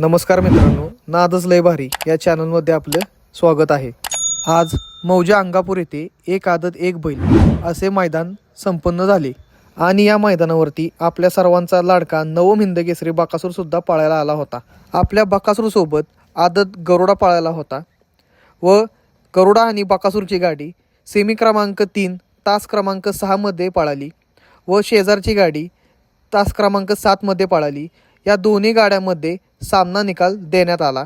नमस्कार मित्रांनो नादच लय भारी या चॅनलमध्ये आपलं स्वागत आहे. आज मौजा अंगापूर येथे एक आदत एक बैल असे मैदान संपन्न झाले. आणि या मैदानावरती आपल्या सर्वांचा लाडका नवम हिंद केसरी बाकासूर सुद्धा पाळायला आला होता. आपल्या बाकासूरसोबत आदत गरुडा पाळायला होता व गरुडा आणि बाकासूरची गाडी सेमी क्रमांक तीन तास क्रमांक सहामध्ये पाळाली व शेजारची गाडी तास क्रमांक सातमध्ये पाळाली या दोन्ही गाड्यांमध्ये सामना निकाल देण्यात आला.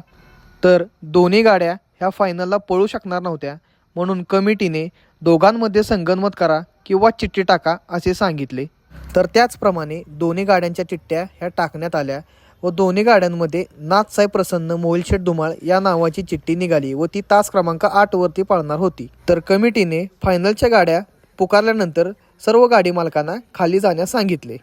तर दोन्ही गाड्या ह्या फायनलला पळू शकणार नव्हत्या. म्हणून कमिटीने दोघांमध्ये संगनमत करा किंवा चिठ्ठी टाका असे सांगितले. तर त्याचप्रमाणे दोन्ही गाड्यांच्या चिठ्ठ्या ह्या टाकण्यात आल्या व दोन्ही गाड्यांमध्ये नाथसाहेब प्रसन्न मोहिलशेठ धुमाळ या नावाची चिठ्ठी निघाली व ती तास क्रमांक आठवरती पाळणार होती. तर कमिटीने फायनलच्या गाड्या पुकारल्यानंतर सर्व गाडी मालकांना खाली जाण्यास सांगितले.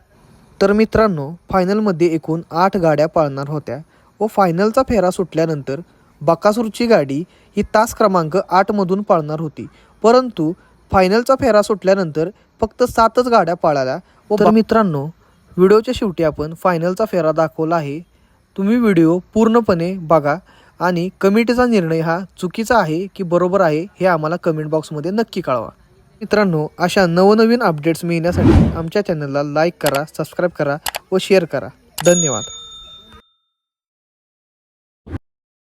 तर मित्रांनो फायनलमध्ये एकूण आठ गाड्या पाळणार होत्या व फायनलचा फेरा सुटल्यानंतर बकासूरची गाडी ही तास क्रमांक आठमधून पाळणार होती. परंतु फायनलचा फेरा सुटल्यानंतर फक्त सातच गाड्या पाळाल्या व तर मित्रांनो व्हिडिओच्या शेवटी आपण फायनलचा फेरा दाखवला आहे. तुम्ही व्हिडिओ पूर्णपणे बघा आणि कमिटीचा निर्णय हा चुकीचा आहे की बरोबर आहे हे आम्हाला कमेंट बॉक्समध्ये नक्की कळवा. मित्रांनो अशा नवनवीन अपडेट्स मिळण्यासाठी आमच्या चॅनलला लाईक करा सबस्क्राईब करा व शेअर करा. धन्यवाद.